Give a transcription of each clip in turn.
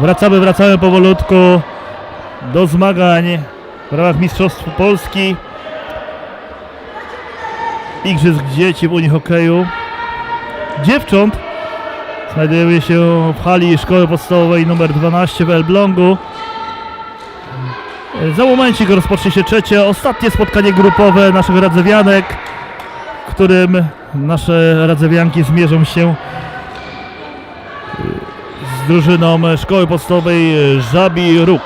Wracamy, wracamy powolutku do zmagań w ramach Mistrzostw Polski. Igrzysk dzieci w Unii Hokeju. Dziewcząt znajdujemy się w hali Szkoły Podstawowej nr 12 w Elblągu. Za momencik rozpocznie się trzecie, ostatnie spotkanie grupowe naszych radzewianek, w którym nasze radzewianki zmierzą się drużyną Szkoły Podstawowej Żabi Róg.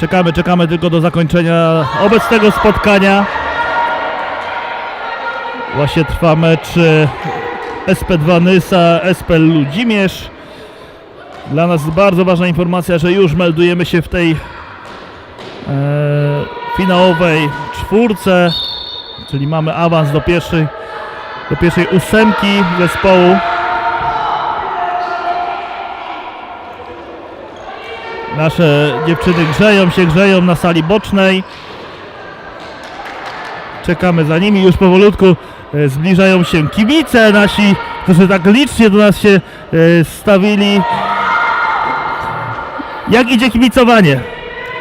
Czekamy, czekamy tylko do zakończenia obecnego spotkania. Właśnie trwa mecz e, SP2 Nysa, SP Ludzimierz. Dla nas bardzo ważna informacja, że już meldujemy się w tej e, finałowej czwórce, czyli mamy awans do pierwszej, do pierwszej ósemki zespołu. Nasze dziewczyny grzeją się, grzeją na sali bocznej. Czekamy za nimi, już powolutku e, zbliżają się kibice nasi, którzy tak licznie do nas się e, stawili. Jak idzie kibicowanie?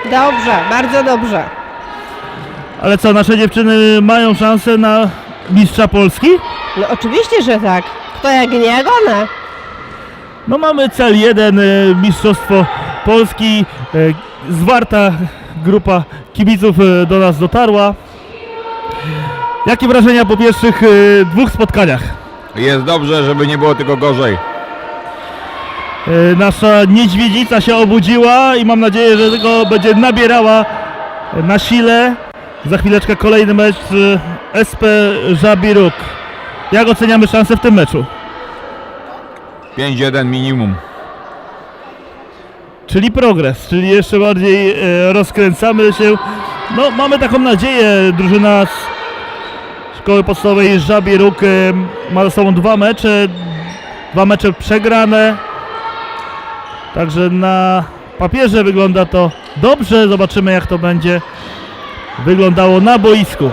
Dobrze, bardzo dobrze. Ale co, nasze dziewczyny mają szansę na mistrza Polski? No oczywiście, że tak. Kto jak nie one? No mamy cel jeden, e, mistrzostwo Polski. E, Zwarta grupa kibiców e, do nas dotarła. Jakie wrażenia po pierwszych e, dwóch spotkaniach? Jest dobrze, żeby nie było tylko gorzej. Nasza niedźwiedzica się obudziła i mam nadzieję, że tego będzie nabierała na sile. Za chwileczkę kolejny mecz SP Żabiruk. Jak oceniamy szanse w tym meczu? 5-1 minimum. Czyli progres, czyli jeszcze bardziej e, rozkręcamy się. No, mamy taką nadzieję, drużyna z szkoły podstawowej Żabie Róg e, ma ze sobą dwa mecze, dwa mecze przegrane. Także na papierze wygląda to dobrze, zobaczymy jak to będzie wyglądało na boisku.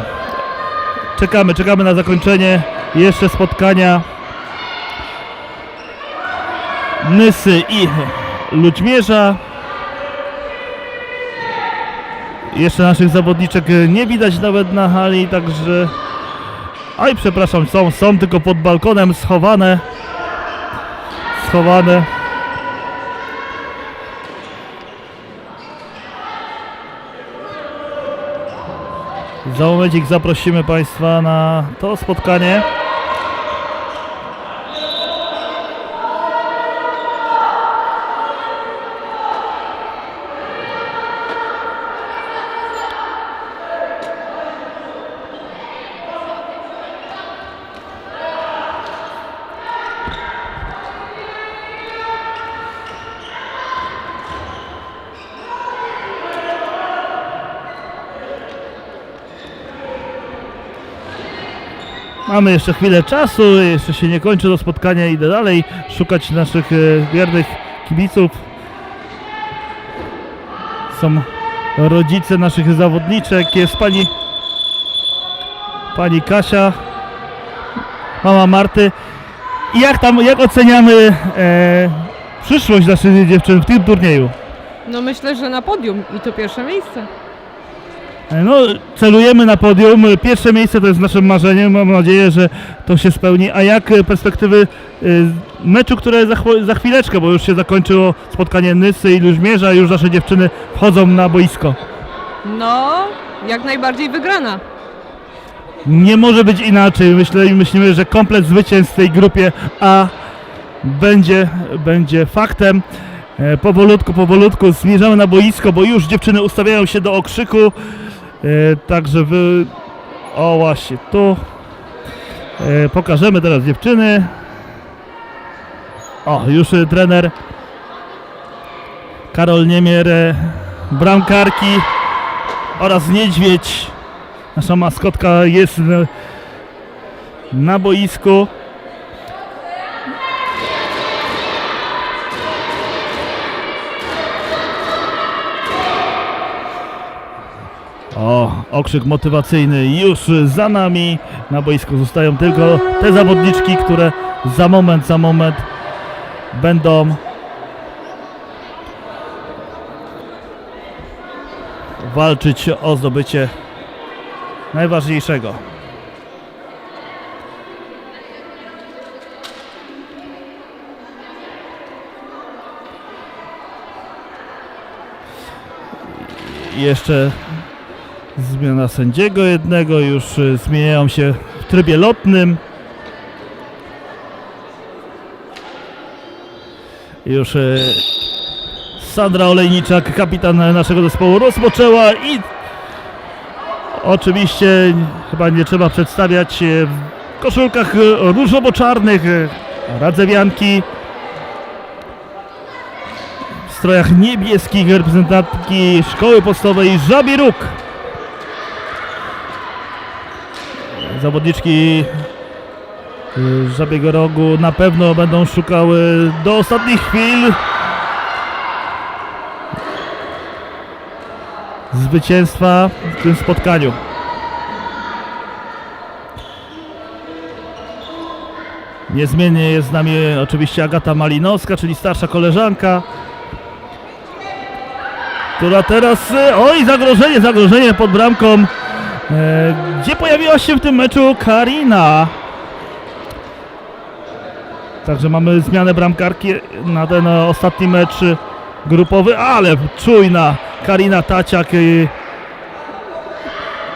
Czekamy, czekamy na zakończenie jeszcze spotkania Nysy i Ludźmierza. Jeszcze naszych zawodniczek nie widać nawet na hali, także... Oj, przepraszam, są, są tylko pod balkonem schowane. Schowane. Za zaprosimy Państwa na to spotkanie. Mamy jeszcze chwilę czasu, jeszcze się nie kończy to spotkanie, idę dalej szukać naszych e, wiernych kibiców. Są rodzice naszych zawodniczek, jest pani pani Kasia, mama Marty. Jak tam, jak oceniamy e, przyszłość naszych dziewczyn w tym turnieju? No myślę, że na podium i to pierwsze miejsce. E, No, celujemy na podium. Pierwsze miejsce to jest naszym marzeniem. Mam nadzieję, że to się spełni. A jak perspektywy e, meczu, które za, za chwileczkę, bo już się zakończyło spotkanie Nysy i Luźmierza, już nasze dziewczyny wchodzą na boisko. No, jak najbardziej wygrana. Nie może być inaczej. Myślę myślimy, że komplet zwycięstw w tej grupie A będzie, będzie faktem. E, Powolutku, powolutku zmierzamy na boisko, bo już dziewczyny ustawiają się do okrzyku. E, Także wy... O właśnie, tu. E, Pokażemy teraz dziewczyny. O, już e, trener Karol Niemier, bramkarki oraz Niedźwiedź. Nasza maskotka jest na boisku. O, okrzyk motywacyjny już za nami. Na boisku zostają tylko te zawodniczki, które za moment, za moment będą walczyć o zdobycie najważniejszego. Jeszcze zmiana sędziego jednego, już y, zmieniają się w trybie lotnym. Już y, Sandra Olejniczak, kapitan naszego zespołu, rozpoczęła i oczywiście chyba nie trzeba przedstawiać e, w koszulkach różowo-czarnych radzewianki w strojach niebieskich reprezentantki szkoły podstawowej Żabi Róg. Zawodniczki y, Żabiego Rogu na pewno będą szukały do ostatnich chwil zwycięstwa w tym spotkaniu. Niezmiennie jest z nami oczywiście Agata Malinowska, czyli starsza koleżanka, która teraz... y, Oj, zagrożenie, zagrożenie pod bramką. E, gdzie pojawiła się w tym meczu Karina? Także mamy zmianę bramkarki na ten ostatni mecz grupowy, ale czujna Karina Taciak i,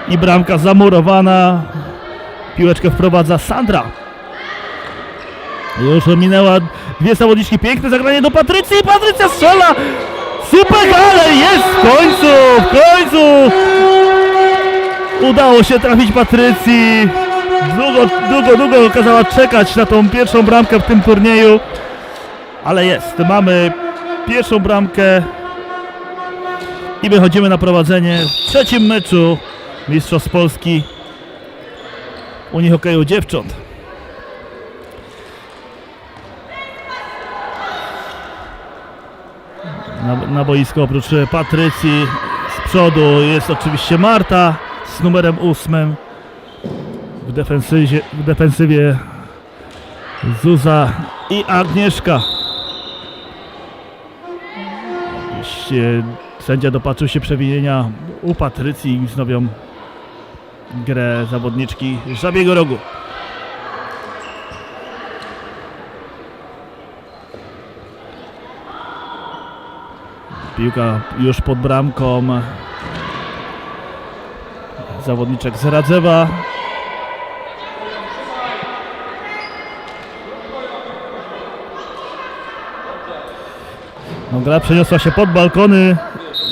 i bramka zamurowana. Piłeczkę wprowadza Sandra. Już minęła dwie zawodniczki, piękne zagranie do Patrycji, Patrycja strzela! Super, ale jest w końcu, w końcu! Udało się trafić Patrycji. Długo, długo, długo kazała czekać na tą pierwszą bramkę w tym turnieju. Ale jest, mamy pierwszą bramkę i wychodzimy na prowadzenie w trzecim meczu Mistrzostw Polski Unii Hokeju Dziewcząt. Na, na oprócz Patrycji z przodu jest oczywiście Marta z numerem ósmym. W defensywie, w defensywie Zuza i Agnieszka. Oczywiście Sędzia dopatrzył się przewinienia u Patrycji i wznowią grę zawodniczki Żabiego Rogu. Piłka już pod bramką. Zawodniczek z Radzewa. No, gra przeniosła się pod balkony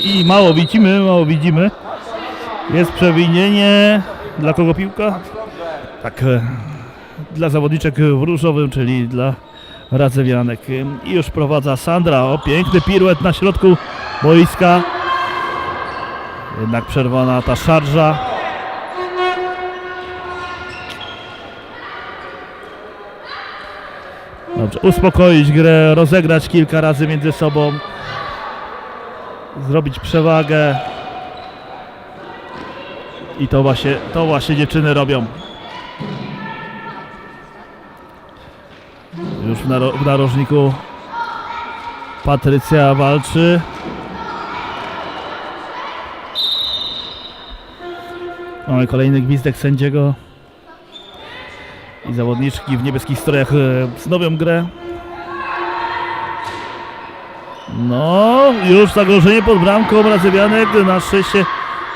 i mało widzimy, mało widzimy. Jest przewinienie. Dla kogo piłka? Tak, e, dla zawodniczek w różowym, czyli dla Radzewianek. I już prowadza Sandra. O, piękny piruet na środku boiska. Jednak przerwana ta szarża. Dobrze, uspokoić grę, rozegrać kilka razy między sobą zrobić przewagę. I to właśnie, to właśnie dziewczyny robią. Już w, naro w narożniku Patrycja walczy. Mamy kolejny gwizdek sędziego. Zawodniczki w niebieskich strojach e, wznowią grę. No, już zagrożenie pod bramką Radzewianek, na szczęście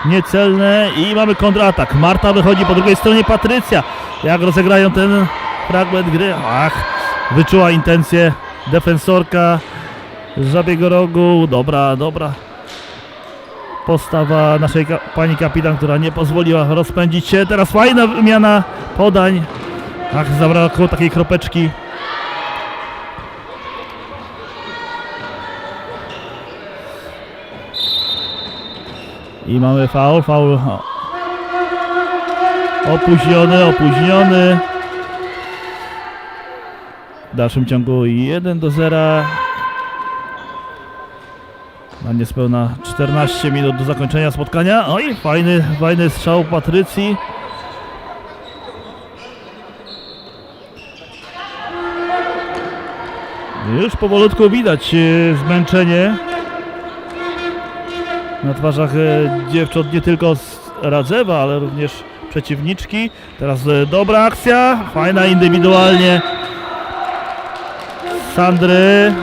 niecelne i mamy kontratak. Marta wychodzi po drugiej stronie Patrycja. Jak rozegrają ten fragment gry? Ach, wyczuła intencję defensorka Żabiego Rogu. Dobra, dobra. Postawa naszej ka pani kapitan, która nie pozwoliła rozpędzić się. Teraz fajna wymiana podań. Ach, zabrakło takiej kropeczki. I mamy faul, faul opóźniony, opóźniony. W dalszym ciągu 1 do 0. Na niespełna 14 minut do zakończenia spotkania. Oj, fajny, fajny strzał Patrycji. Już powolutku widać e, zmęczenie na twarzach e, dziewcząt nie tylko z Radzewa, ale również przeciwniczki. Teraz e, dobra akcja, fajna indywidualnie. Sandry.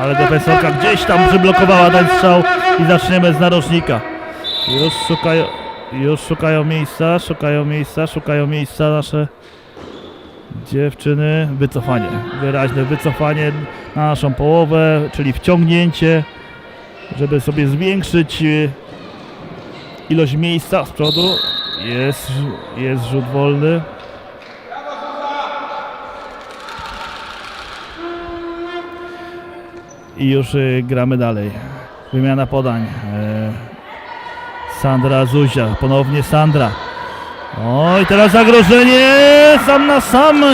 Ale defensorka gdzieś tam przyblokowała ten strzał i zaczniemy z narożnika. Już szukają, już szukają miejsca, szukają miejsca, szukają miejsca nasze dziewczyny. Wycofanie, wyraźne wycofanie na naszą połowę, czyli wciągnięcie, żeby sobie zwiększyć e, ilość miejsca z przodu. Jest, jest rzut wolny. I już y, gramy dalej. Wymiana podań. E, Sandra Zuzia, ponownie Sandra. Oj, teraz zagrożenie sam na sam.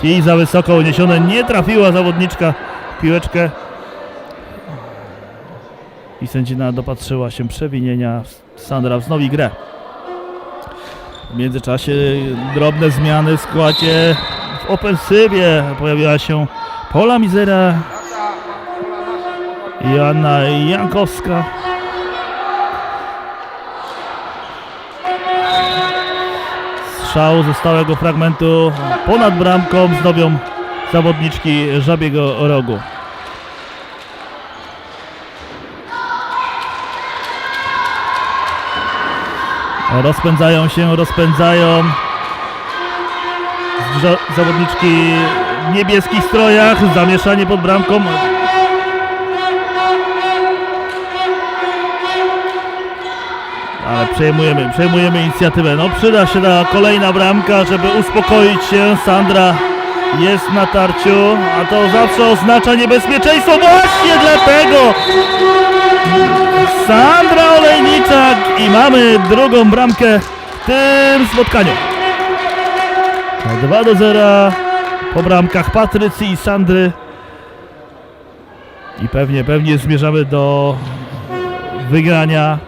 Kij za wysoko uniesione, nie trafiła zawodniczka piłeczkę. I sędzina dopatrzyła się przewinienia. Sandra wznowi grę. W międzyczasie drobne zmiany w składzie w ofensywie. Pojawiła się Pola Mizera i Anna Jankowska. Strzał ze stałego fragmentu ponad bramką zdobią zawodniczki Żabiego Rogu. Rozpędzają się, rozpędzają zawodniczki w niebieskich strojach, zamieszanie pod bramką. Ale przejmujemy, przejmujemy inicjatywę. No przyda się ta kolejna bramka, żeby uspokoić się. Sandra jest na tarciu, a to zawsze oznacza niebezpieczeństwo. Właśnie dlatego Sandra Olejniczak i mamy drugą bramkę w tym spotkaniu. 2 do 0 po bramkach Patrycji i Sandry. I pewnie, pewnie zmierzamy do wygrania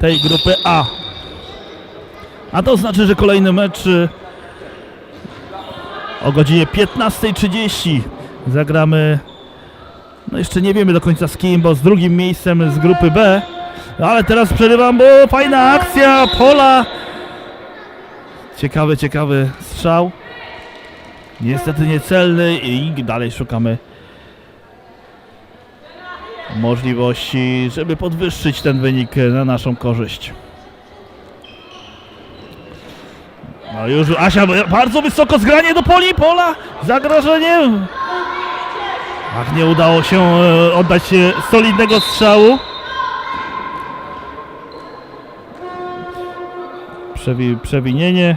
tej grupy A. A to znaczy, że kolejny mecz y, o godzinie 15.30 zagramy. No jeszcze nie wiemy do końca z kim, bo z drugim miejscem z grupy B. Ale teraz przerywam, bo fajna akcja Pola. Ciekawy, ciekawy strzał. Niestety niecelny i dalej szukamy możliwości, żeby podwyższyć ten wynik na naszą korzyść. No już Asia bardzo wysoko zgranie do poli, pola, zagrożenie. Ach, nie udało się e, oddać e, solidnego strzału. Przewi przewinienie.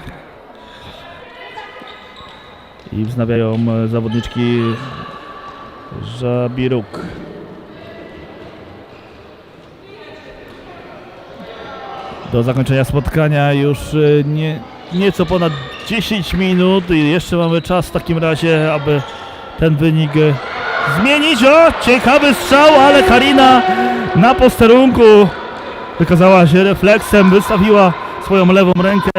I wznawiają e, zawodniczki Żabiruk. Do zakończenia spotkania już e, nie, nieco ponad 10 minut i jeszcze mamy czas w takim razie, aby ten wynik e, zmienić. O, ciekawy strzał, ale Karina na posterunku wykazała się refleksem, wystawiła swoją lewą rękę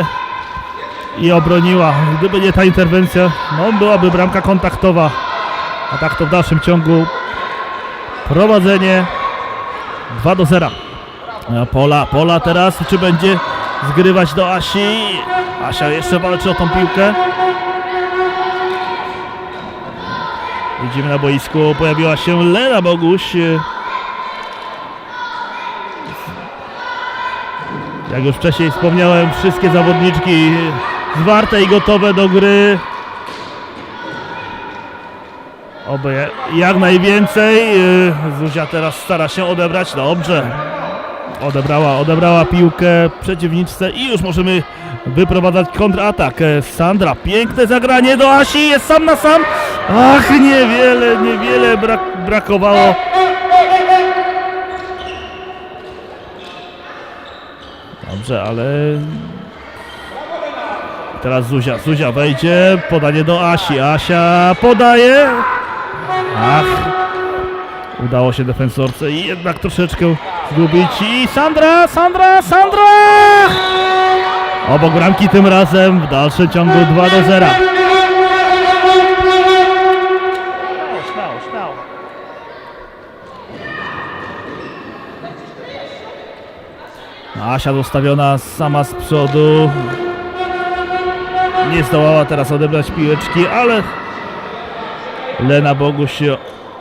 i obroniła. Gdyby nie ta interwencja, no byłaby bramka kontaktowa. A tak to w dalszym ciągu prowadzenie 2 do 0. A Pola, Pola teraz, czy będzie zgrywać do Asi? Asia jeszcze walczy o tą piłkę. Widzimy na boisku, pojawiła się Lena Boguś. Jak już wcześniej wspomniałem, wszystkie zawodniczki zwarte i gotowe do gry. Oby jak najwięcej. Zuzia teraz stara się odebrać. Dobrze. Odebrała, odebrała piłkę przeciwniczce i już możemy wyprowadzać kontratak. E, Sandra, piękne zagranie do Asi, jest sam na sam. Ach, niewiele, niewiele brak, brakowało. Dobrze, ale teraz Zuzia, Zuzia wejdzie, podanie do Asi, Asia podaje. Ach, udało się defensorce i jednak troszeczkę Zgubici. Sandra, Sandra, Sandra! Obok bramki tym razem w dalszym ciągu 2 do 0. Asia zostawiona sama z przodu. Nie zdołała teraz odebrać piłeczki, ale Lena Boguś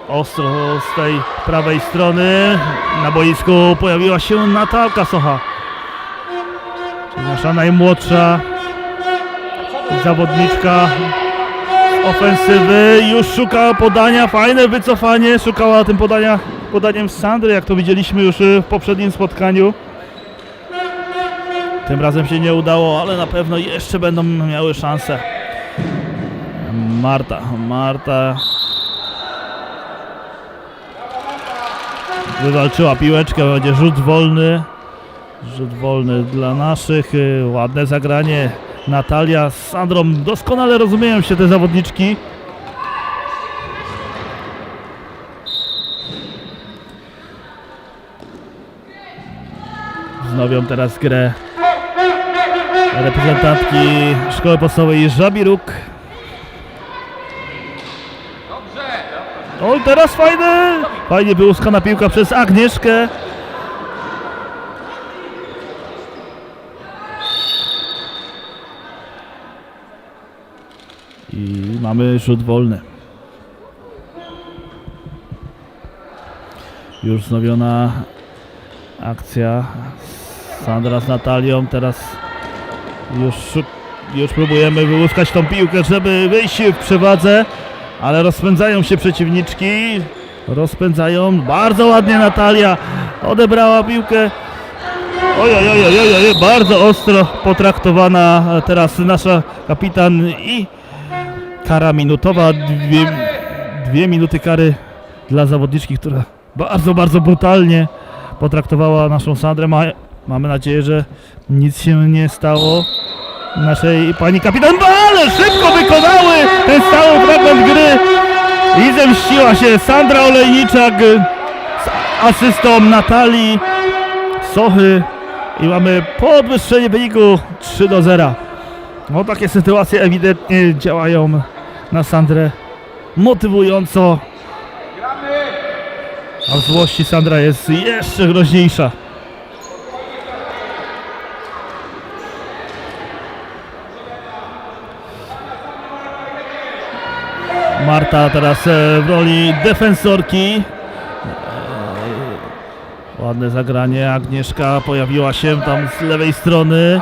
ostro z tej prawej strony. Na boisku pojawiła się Natalka Socha. Czyli nasza najmłodsza zawodniczka ofensywy. Już szuka podania, fajne wycofanie. Szukała tym podania, podaniem Sandry, jak to widzieliśmy już y, w poprzednim spotkaniu. Tym razem się nie udało, ale na pewno jeszcze będą miały szansę. Marta, Marta wywalczyła piłeczkę, będzie rzut wolny. Rzut wolny dla naszych, y, ładne zagranie. Natalia z Sandrą doskonale rozumieją się te zawodniczki. Wznowią teraz grę reprezentantki Szkoły Podstawowej Żabiruk. Oj, teraz fajne! Fajnie wyłuskana piłka przez Agnieszkę. I mamy rzut wolny. Już wznowiona akcja. Sandra z Natalią. Teraz już, już próbujemy wyłuskać tą piłkę, żeby wyjść w przewadze. Ale rozpędzają się przeciwniczki. Rozpędzają. Bardzo ładnie Natalia odebrała piłkę. Oj, oj, oj, oj, oj, bardzo ostro potraktowana teraz nasza kapitan i kara minutowa, dwie, dwie minuty kary dla zawodniczki, która bardzo, bardzo brutalnie potraktowała naszą Sandrę. Ma, mamy nadzieję, że nic się nie stało naszej pani kapitan, No, ale szybko wykonały ten stały fragment gry i zemściła się Sandra Olejniczak z asystą Natalii Sochy i mamy podwyższenie wyniku 3 do 0. No takie sytuacje ewidentnie działają na Sandrę motywująco. A w złości Sandra jest jeszcze groźniejsza. Marta teraz e, w roli defensorki. E, Ładne zagranie. Agnieszka pojawiła się tam z lewej strony.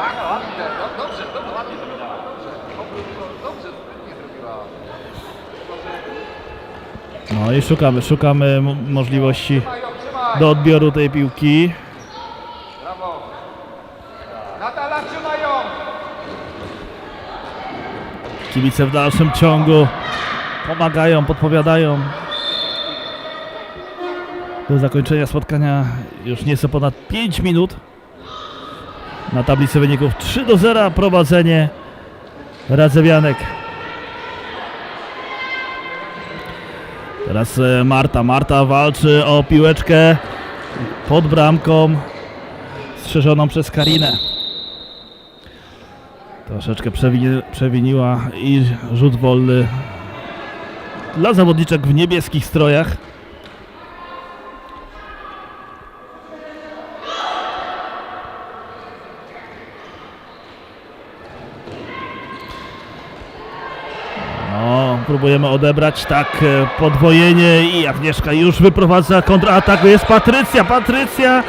No i szukamy, szukamy możliwości do odbioru tej piłki. Kibice w dalszym ciągu pomagają, podpowiadają. Do zakończenia spotkania już nieco ponad 5 minut. Na tablicy wyników 3 do 0 prowadzenie Radzewianek. Teraz e, Marta. Marta walczy o piłeczkę pod bramką strzeżoną przez Karinę. Troszeczkę przewini- przewiniła i rzut wolny dla zawodniczek w niebieskich strojach. No, próbujemy odebrać tak e, podwojenie i Agnieszka już wyprowadza kontratak. Jest Patrycja, Patrycja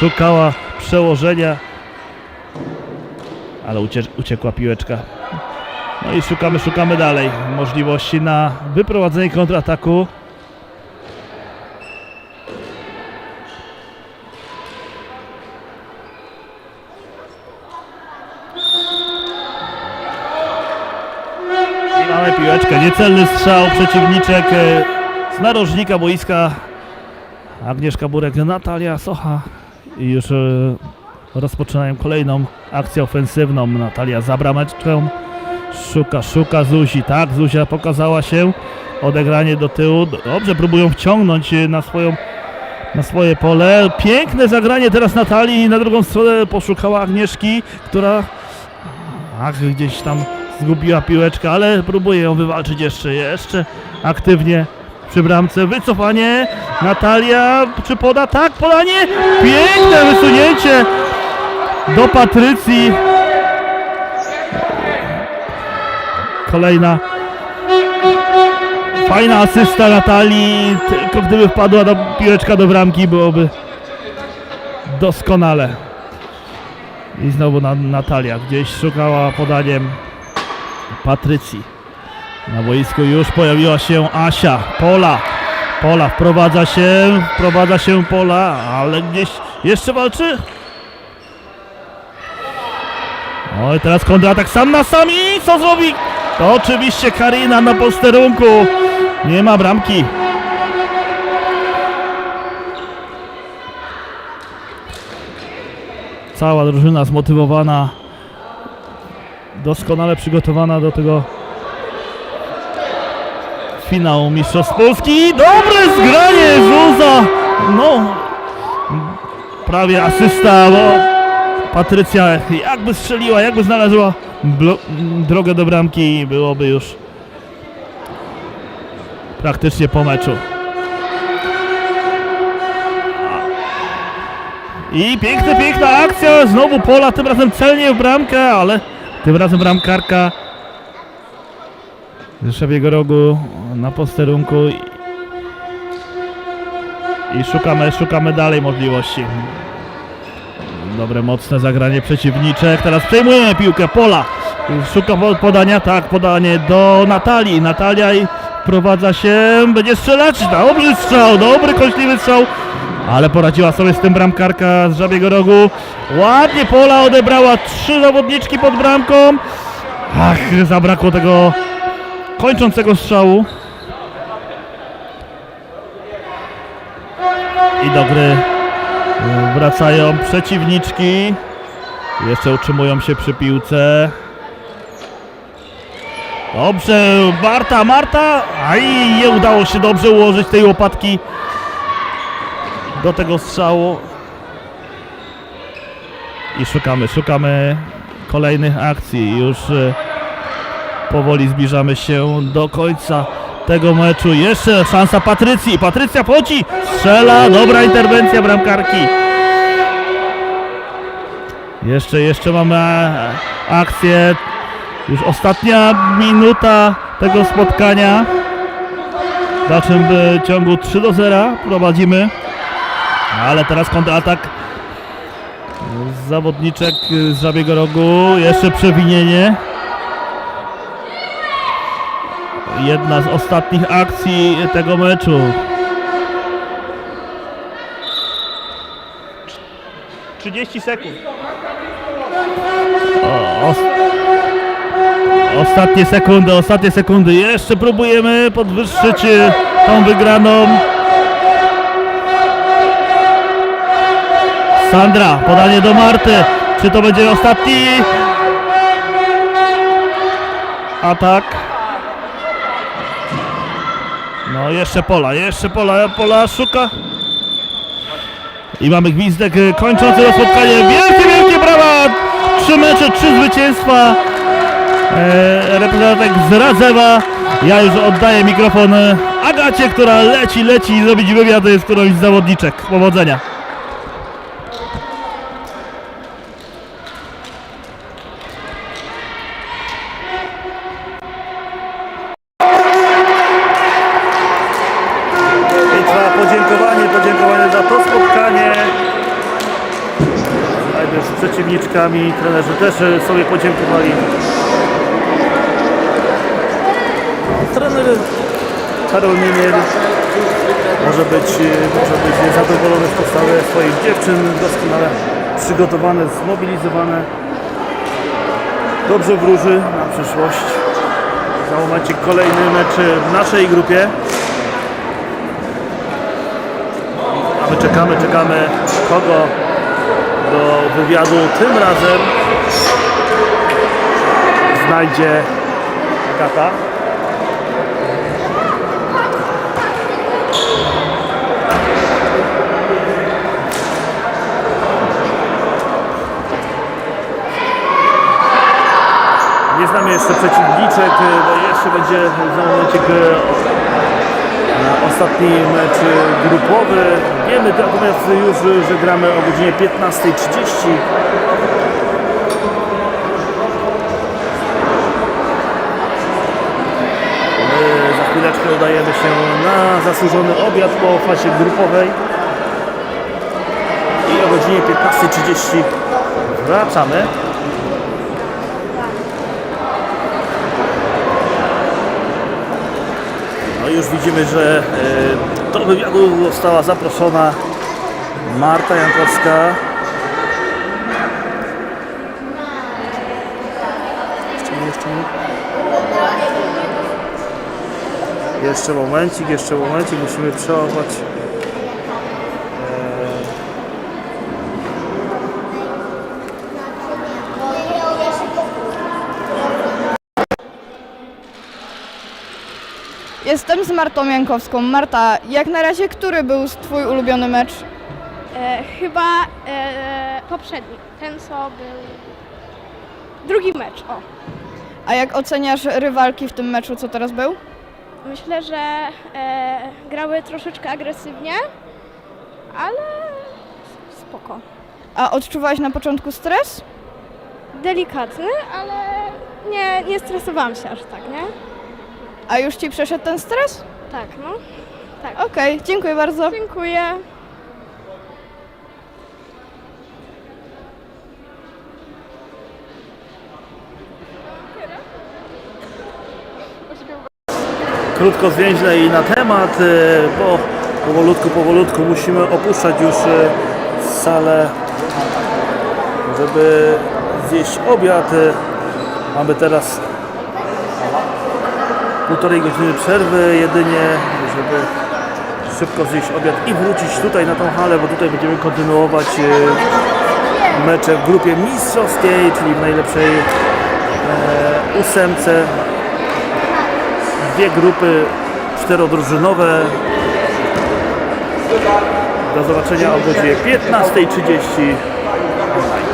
szukała przełożenia ale ucie uciekła piłeczka. No i szukamy, szukamy dalej możliwości na wyprowadzenie kontrataku. I mamy piłeczkę, niecelny strzał, przeciwniczek e, z narożnika boiska. Agnieszka Burek, Natalia Socha i już e, rozpoczynają kolejną akcję ofensywną. Natalia za brameczką. Szuka, szuka Zuzi. Tak, Zuzia pokazała się. Odegranie do tyłu. Dobrze, próbują wciągnąć e, na swoją na swoje pole. Piękne zagranie teraz Natalii. Na drugą stronę poszukała Agnieszki, która ach, gdzieś tam zgubiła piłeczkę, ale próbuje ją wywalczyć jeszcze, jeszcze aktywnie przy bramce. Wycofanie. Natalia, czy poda? Tak, podanie. Piękne wysunięcie do Patrycji. Kolejna fajna asysta Natalii, tylko gdyby wpadła do piłeczka do bramki byłoby doskonale. I znowu na, Natalia gdzieś szukała podaniem Patrycji. Na boisku już pojawiła się Asia, Pola. Pola wprowadza się, wprowadza się Pola, ale gdzieś jeszcze walczy. Oj, teraz kontratak sam na sami, co zrobi? To oczywiście Karina na posterunku. Nie ma bramki. Cała drużyna zmotywowana, doskonale przygotowana do tego finału Mistrzostw Polski. Dobre zgranie Zuza! No, prawie asysta, bo Patrycja jakby strzeliła, jakby znalazła drogę do bramki, byłoby już praktycznie po meczu. I piękna, piękna akcja, znowu Pola, tym razem celnie w bramkę, ale tym razem bramkarka z Szebiego Rogu na posterunku i, i szukamy, szukamy dalej możliwości. Dobre, mocne zagranie przeciwniczek. Teraz przejmujemy piłkę. Pola szuka po- podania. Tak, podanie do Natalii. Natalia i wprowadza się. Będzie strzelać. Dobry strzał, dobry, kośliwy strzał. Ale poradziła sobie z tym bramkarka z Żabiego Rogu. Ładnie Pola odebrała trzy zawodniczki pod bramką. Ach, zabrakło tego kończącego strzału. I do gry Wracają przeciwniczki. Jeszcze utrzymują się przy piłce. Dobrze, Marta, Marta. Aj, nie udało się dobrze ułożyć tej łopatki do tego strzału. I szukamy, szukamy kolejnych akcji. Już e, powoli zbliżamy się do końca tego meczu. Jeszcze szansa Patrycji. Patrycja poci, strzela, dobra interwencja bramkarki. Jeszcze, jeszcze mamy e, akcję. Już ostatnia minuta tego spotkania. W dalszym e, ciągu 3 do 0 prowadzimy. Ale teraz kontratak zawodniczek e, z Żabiego Rogu. Jeszcze przewinienie. Jedna z ostatnich akcji tego meczu. 30 sekund. O, os ostatnie sekundy, ostatnie sekundy. Jeszcze próbujemy podwyższyć e, tą wygraną. Sandra, podanie do Marty. Czy to będzie ostatni atak? Jeszcze Pola, jeszcze Pola, Pola szuka. I mamy gwizdek e, kończący to spotkanie. Wielkie, wielkie brawa! Trzy mecze, trzy zwycięstwa. E, reprezentantek z Radzewa. Ja już oddaję mikrofon Agacie, która leci, leci zrobić wywiad z którąś z zawodniczek. Powodzenia. Przeciwniczkami, trenerzy też e, sobie podziękowali. Trener Karol Minier może być, e, może być niezadowolony z postawy swoich dziewczyn, doskonale przygotowane, zmobilizowane. Dobrze wróży na przyszłość. Za momencik kolejny mecz w naszej grupie. A my czekamy, czekamy kogo do wywiadu tym razem znajdzie Agata. Nie znamy jeszcze przeciwniczek, bo jeszcze będzie za momencik e, ostatni mecz grupowy. Wiemy natomiast już, że gramy o godzinie 15.30. Za chwileczkę udajemy się na zasłużony obiad po fazie grupowej. I o godzinie 15.30 wracamy. Już widzimy, że e, do wywiadu została zaproszona Marta Jankowska. Jeszcze nie, jeszcze. Jeszcze momencik, jeszcze momencik, musimy przełapać. Jestem z Martą Jankowską. Marta, jak na razie który był Twój ulubiony mecz? E, chyba e, poprzedni, ten co był drugi mecz. O. A jak oceniasz rywalki w tym meczu, co teraz był? Myślę, że e, grały troszeczkę agresywnie, ale spoko. A odczuwałaś na początku stres? Delikatny, ale nie, nie stresowałam się aż tak, nie? A już Ci przeszedł ten stres? Tak, no. Tak. Okej, dziękuję bardzo. Dziękuję. krótko, zwięźle i na temat, e, bo powolutku, powolutku musimy opuszczać już e, salę, żeby zjeść obiad. E, Mamy teraz półtorej godziny przerwy jedynie, żeby szybko zjeść obiad i wrócić tutaj na tą halę, bo tutaj będziemy kontynuować e, mecze w grupie mistrzowskiej, czyli w najlepszej e, ósemce dwie grupy czterodrużynowe. Do zobaczenia o godzinie 15.30 online.